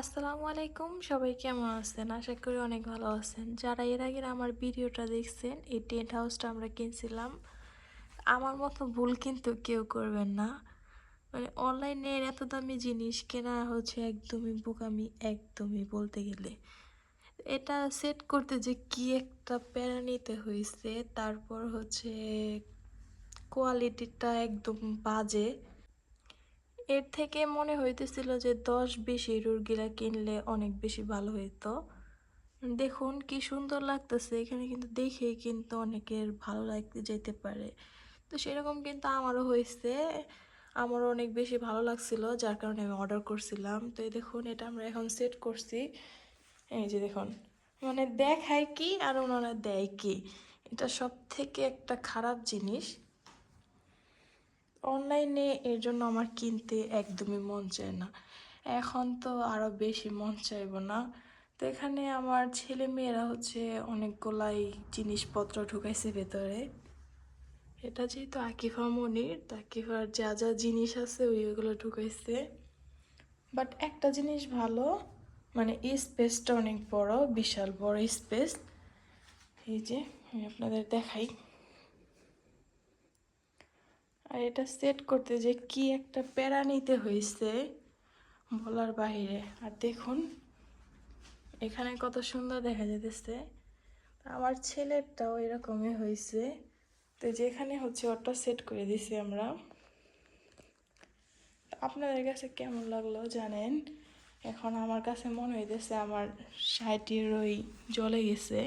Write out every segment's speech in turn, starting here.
আসসালামু আলাইকুম, সবাই কেমন আছেন? আশা করি অনেক ভালো আছেন। যারা এর আগের আমার ভিডিওটা দেখছেন, এই টেন্ট হাউসটা আমরা কিনছিলাম, আমার মতো ভুল কিন্তু কেউ করবেন না। মানে অনলাইনে এত দামি জিনিস কেনা হচ্ছে একদমই বোকামি, একদমই বলতে গেলে। এটা সেট করতে যে কি একটা প্যারা নিতে হয়েছে তারপর হচ্ছে কোয়ালিটিটা একদম বাজে। এর থেকে মনে হইতেছিল যে দশ বিশ ইউরোর কিনলে অনেক বেশি ভালো হইতো। দেখুন কি সুন্দর লাগতেছে, এখানে কিন্তু দেখেই কিন্তু অনেকের ভালো লাগতে যেতে পারে। তো সেরকম কিন্তু আমারও হয়েছে আমারও অনেক বেশি ভালো লাগছিল, যার কারণে আমি অর্ডার করছিলাম। তো এই দেখুন, এটা আমরা এখন সেট করছি। এই যে দেখুন মানে দেখায় কি আর ওনারা দেয় কি? এটা সব থেকে একটা খারাপ জিনিস। অনলাইনে এর জন্য আমার কিনতে একদমই মন চায় না। এখন তো আরও বেশি মন চাইব না। তো এখানে আমার ছেলে মেয়েরা হচ্ছে অনেকগুলাই জিনিসপত্র ঢুকাইছে ভেতরে। এটা যেহেতু আকিফা মনির আকিফার যা যা জিনিস আছে ওইগুলো ঢুকাইছে। বাট একটা জিনিস ভালো মানে স্পেসটা অনেক বড়, বিশাল বড় স্পেস এই যে, আমি আপনাদের দেখাই। আর এটা সেট করতে যে কি একটা প্যারা নিতে হয়েছে বলার বাহিরে। আর দেখুন, এখানে কত সুন্দর দেখা যেতেছে আমার ছেলেরটাও এরকমই হয়েছে। তো যেখানে হচ্ছে ওটা সেট করে দিছি আমরা। আপনাদের কাছে কেমন লাগল জানেন? এখন আমার কাছে মনে হইতেছে আমার শাড়িটির ওই জ্বলে গেছে।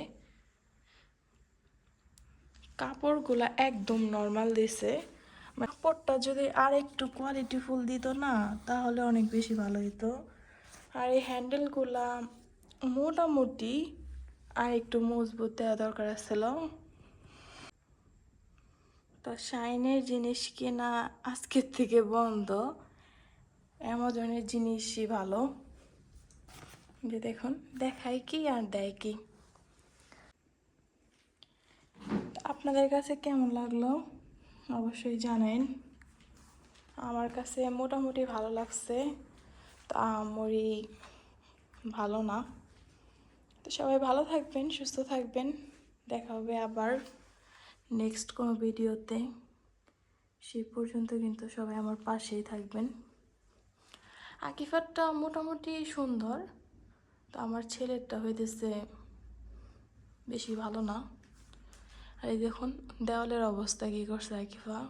কাপড়গুলা একদম নর্মাল দিছে। কাপড়টা যদি আর একটু কোয়ালিটি ফুল দিত না, তাহলে অনেক বেশি ভালো হতো আর এই হ্যান্ডেলগুলা মোটামুটি আর একটু মজবুত দেওয়া দরকার ছিল তো শাইনের জিনিস কেনা আজকের থেকে বন্ধ। অ্যামাজনের জিনিসই ভালো। যে দেখুন, দেখায় কি আর দেয় কি? আপনাদের কাছে কেমন লাগল? অবশ্যই জানেন। আমার কাছে মোটামুটি ভালো লাগছে। তা আমরি ভালো না। তো সবাই ভালো থাকবেন, সুস্থ থাকবেন। দেখা হবে আবার নেক্সট কোনো ভিডিওতে। সেই পর্যন্ত কিন্তু সবাই আমার পাশেই থাকবেন। আকিফারটা মোটামুটি সুন্দর। তো আমার ছেলেরটা হইতেছে বেশি ভালো না। এই দেখুন, দেওয়ালের অবস্থা কী করছে আকিফা?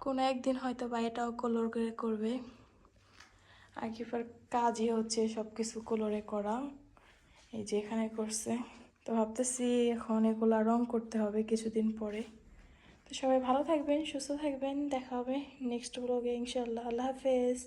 কোনো একদিন হয়তো বা এটাও কলর করে করবে। আকিফার কাজই হচ্ছে সব কিছু কলরে করা। এই যে এখানে করছে। তো ভাবতেছি এখন এগুলা রং করতে হবে কিছুদিন পরে। তো সবাই ভালো থাকবেন, সুস্থ থাকবেন, দেখা হবে নেক্সট ব্লগে ইনশাল্লাহ আল্লাহ হাফেজ।